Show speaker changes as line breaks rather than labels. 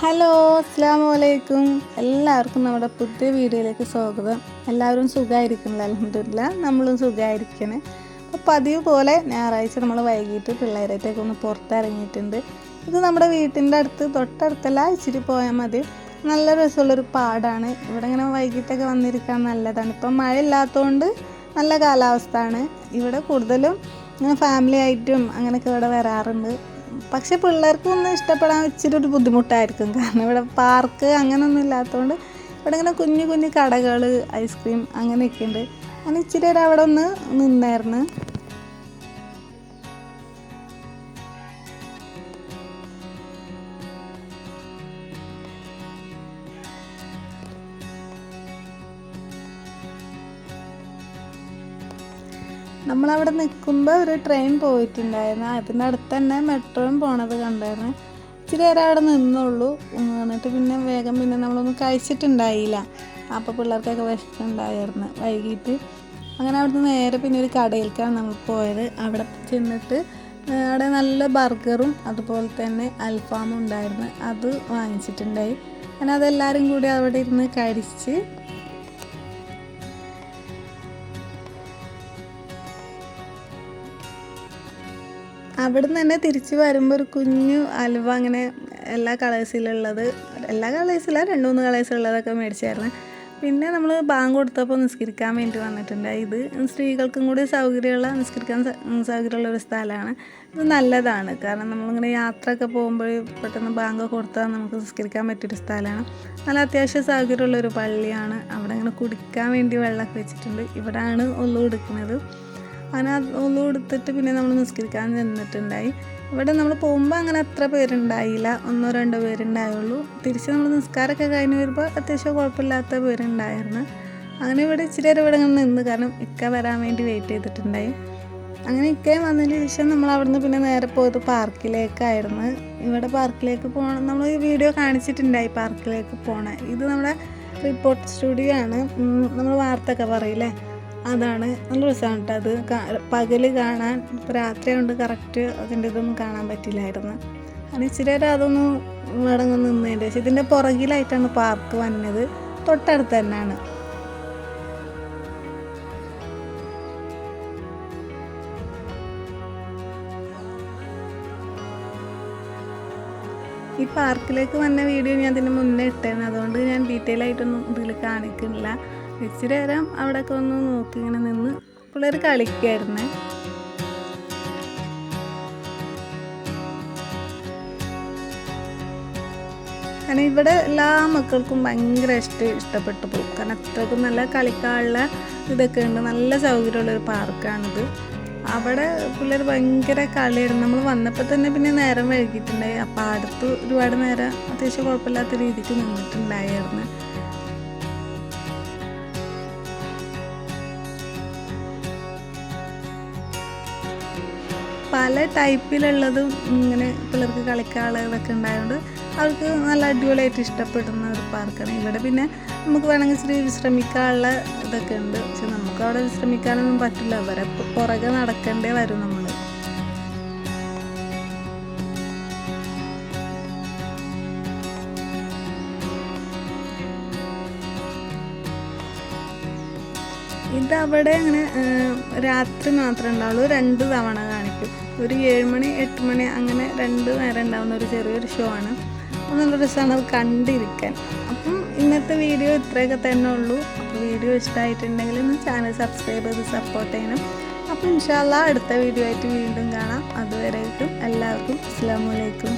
Hello അസ്സാം അലൈക്കും എല്ലാവർക്കും നമ്മുടെ പുതിയ വീഡിയോയിലേക്ക് സ്വാഗതം. എല്ലാവരും സുഖമായിരിക്കുന്നു അലഹമില്ല നമ്മളും സുഖമായിരിക്കണേ അപ്പോൾ പതിവ് പോലെ ഞായറാഴ്ച നമ്മൾ വൈകിട്ട് പിള്ളേരായിട്ടൊക്കെ ഒന്ന് പുറത്തിറങ്ങിയിട്ടുണ്ട്. ഇത് നമ്മുടെ വീട്ടിന്റെ അടുത്ത് തൊട്ടടുത്തല്ല ഇച്ചിരി പോയാൽ മതി. നല്ല രസമുള്ളൊരു പാടാണ്. ഇവിടെ ഇങ്ങനെ വൈകിട്ടൊക്കെ വന്നിരിക്കാൻ നല്ലതാണ്. ഇപ്പം മഴ ഇല്ലാത്തതുകൊണ്ട് നല്ല കാലാവസ്ഥയാണ്. ഇവിടെ കൂടുതലും ഇങ്ങനെ ഫാമിലി ആയിട്ടും അങ്ങനെയൊക്കെ ഇവിടെ വരാറുണ്ട്. പക്ഷെ പിള്ളേർക്കൊന്നും ഇഷ്ടപ്പെടാൻ ഇച്ചിരി ഒരു ബുദ്ധിമുട്ടായിരിക്കും. കാരണം ഇവിടെ പാർക്ക് അങ്ങനെയൊന്നും ഇല്ലാത്തതുകൊണ്ട് ഇവിടെ ഇങ്ങനെ കുഞ്ഞു കുഞ്ഞു കടകൾ ഐസ്ക്രീം അങ്ങനെയൊക്കെ ഉണ്ട് അങ്ങനെ ഇച്ചിരി അവിടെ ഒന്ന് നിന്നായിരുന്നു. നമ്മളവിടെ നിൽക്കുമ്പോൾ ഒരു ട്രെയിൻ പോയിട്ടുണ്ടായിരുന്നു. അതിന്റെ അടുത്ത് തന്നെ മെട്രോയും പോണത് കണ്ടായിരുന്നു. ഇച്ചിരി നേരം അവിടെ നിന്നുള്ളൂ. എന്നിട്ട് പിന്നെ വേഗം പിന്നെ നമ്മളൊന്നും കഴിച്ചിട്ടുണ്ടായില്ല. അപ്പോൾ പിള്ളേർക്കൊക്കെ വിശക്കുണ്ടായിരുന്നു വൈകിട്ട്. അങ്ങനെ അവിടുന്ന് നേരെ പിന്നെ ഒരു കടയിലേക്കാണ് നമ്മൾ പോയത്. അവിടെ ചെന്നിട്ട് അവിടെ നല്ല ബർഗറും അതുപോലെ തന്നെ അൽഫാമും ഉണ്ടായിരുന്നു. അത് വാങ്ങിച്ചിട്ടുണ്ടായി. അങ്ങനെ അതെല്ലാവരും കൂടി അവിടെ ഇരുന്ന് കഴിച്ച് അവിടുന്ന് തന്നെ തിരിച്ച് വരുമ്പോൾ ഒരു കുഞ്ഞു അലുവ അങ്ങനെ എല്ലാ കളേഴ്സിലുള്ളത് എല്ലാ കളേഴ്സില്ല രണ്ട് മൂന്ന് കളേഴ്സിലുള്ളതൊക്കെ മേടിച്ചായിരുന്നു. പിന്നെ നമ്മൾ ബാങ്ക് കൊടുത്തപ്പോൾ നിസ്കരിക്കാൻ വേണ്ടി വന്നിട്ടുണ്ട്. ഇത് സ്ത്രീകൾക്കും കൂടി സൗകര്യമുള്ള നിസ്കരിക്കാൻ സൗകര്യമുള്ള ഒരു സ്ഥലമാണ്. ഇത് നല്ലതാണ്. കാരണം നമ്മളിങ്ങനെ യാത്രയൊക്കെ പോകുമ്പോൾ പെട്ടെന്ന് ബാങ്ക് കൊടുത്താൽ നമുക്ക് നിസ്കരിക്കാൻ പറ്റിയൊരു സ്ഥലമാണ്. നല്ല അത്യാവശ്യം സൗകര്യമുള്ള ഒരു പള്ളിയാണ്. അവിടെ ഇങ്ങനെ കുടിക്കാൻ വേണ്ടി വെള്ളമൊക്കെ വെച്ചിട്ടുണ്ട്. ഇവിടെയാണ് ഒള്ളു എടുക്കുന്നത് അങ്ങനെ അത് എടുത്തിട്ട് പിന്നെ നമ്മൾ നിസ്കരിക്കാൻ നിന്നിട്ടുണ്ടായി. ഇവിടെ നമ്മൾ പോകുമ്പോൾ അങ്ങനെ അത്ര പേരുണ്ടായില്ല. ഒന്നോ രണ്ടോ പേരുണ്ടായുള്ളൂ. തിരിച്ച് നമ്മൾ നിസ്കാരമൊക്കെ കഴിഞ്ഞ് വരുമ്പോൾ അത്യാവശ്യം കുഴപ്പമില്ലാത്ത പേരുണ്ടായിരുന്നു. അങ്ങനെ ഇവിടെ ഇച്ചിരി നേരം ഇവിടെ അങ്ങനെ നിന്ന് കാരണം ഇക്ക വരാൻ വേണ്ടി വെയിറ്റ് ചെയ്തിട്ടുണ്ടായി. അങ്ങനെ ഇക്കയും വന്നതിന് ശേഷം നമ്മൾ അവിടുന്ന് പിന്നെ നേരെ പോയത് പാർക്കിലേക്കായിരുന്നു. ഇവിടെ പാർക്കിലേക്ക് പോകണം നമ്മൾ വീഡിയോ കാണിച്ചിട്ടുണ്ടായി പാർക്കിലേക്ക് പോകണേ ഇത് നമ്മുടെ റിപ്പോർട്ട് സ്റ്റുഡിയോ ആണ്. നമ്മൾ വാർത്തയൊക്കെ പറയില്ലേ അതാണ്. നല്ല രസമാണ് കേട്ടോ അത്. പകൽ കാണാൻ രാത്രി കൊണ്ട് കറക്റ്റ് അതിന്റെ ഇതൊന്നും കാണാൻ പറ്റില്ലായിരുന്നു. അങ്ങനെ ഇച്ചിരി നേരം അതൊന്നും മടങ്ങ് നിന്നതിന്റെ ശേഷം ഇതിന്റെ പുറകിലായിട്ടാണ് പാർക്ക് വന്നത്. തൊട്ടടുത്ത് തന്നെയാണ്. ഈ പാർക്കിലേക്ക് വന്ന വീഡിയോ ഞാൻ ഇതിന് മുന്നേ ഇട്ടായിരുന്നു അതുകൊണ്ട് ഞാൻ ഡീറ്റെയിൽ ആയിട്ടൊന്നും ഇതിൽ കാണിക്കുന്നില്ല. ഇച്ചിരി നേരം അവിടെയൊക്കെ ഒന്ന് നോക്കി ഇങ്ങനെ നിന്ന് പിള്ളേർ കളിക്കായിരുന്നേ കാരണം ഇവിടെ എല്ലാ മക്കൾക്കും ഭയങ്കര ഇഷ്ടം ഇഷ്ടപ്പെട്ടു പോകും. കാരണം അത്രയ്ക്കും നല്ല കളിക്കാനുള്ള ഇതൊക്കെ ഉണ്ട്. നല്ല സൗകര്യമുള്ളൊരു പാർക്കാണിത്. അവിടെ പിള്ളേർ ഭയങ്കര കളിയായിരുന്നു. നമ്മൾ വന്നപ്പോൾ തന്നെ പിന്നെ നേരം വൈകിട്ടുണ്ടായി അപ്പോൾ അടുത്ത് ഒരുപാട് നേരം അത്യാവശ്യം കുഴപ്പമില്ലാത്ത രീതിക്ക് നിന്നിട്ടുണ്ടായിരുന്നു. പല ടൈപ്പിലുള്ളതും ഇങ്ങനെ പിള്ളേർക്ക് കളിക്കാനുള്ളതൊക്കെ ഉണ്ടായതുകൊണ്ട് അവർക്ക് നല്ല അടിപൊളിയായിട്ട് ഇഷ്ടപ്പെടുന്ന ഒരു പാർക്കാണ്. ഇവിടെ പിന്നെ നമുക്ക് വേണമെങ്കിൽ ഇച്ചിരി വിശ്രമിക്കാനുള്ള ഇതൊക്കെ ഉണ്ട്. പക്ഷെ നമുക്ക് അവിടെ വിശ്രമിക്കാനൊന്നും പറ്റില്ല. അവരെ പുറകെ നടക്കേണ്ടേ വരും നമ്മൾ ഇതവിടെ അങ്ങനെ രാത്രി മാത്രമേ ഉണ്ടാവുള്ളൂ. രണ്ട് തവണ ഒരു ഏഴുമണി എട്ട് മണി അങ്ങനെ രണ്ട് നേരം ഉണ്ടാവുന്ന ഒരു ചെറിയൊരു ഷോ ആണ്. അപ്പോൾ നല്ല രസമാണ് അത് കണ്ടിരിക്കാൻ. അപ്പം ഇന്നത്തെ വീഡിയോ ഇത്രയൊക്കെ തന്നെ ഉള്ളൂ. അപ്പോൾ വീഡിയോ ഇഷ്ടമായിട്ടുണ്ടെങ്കിൽ ഒന്ന് ചാനൽ സബ്സ്ക്രൈബ് ചെയ്ത് സപ്പോർട്ട് ചെയ്യണം. അപ്പോൾ ഇൻഷാല്ല അടുത്ത വീഡിയോ ആയിട്ട് വീണ്ടും കാണാം. അതുവരേക്കും എല്ലാവർക്കും അസ്സാം വലൈക്കും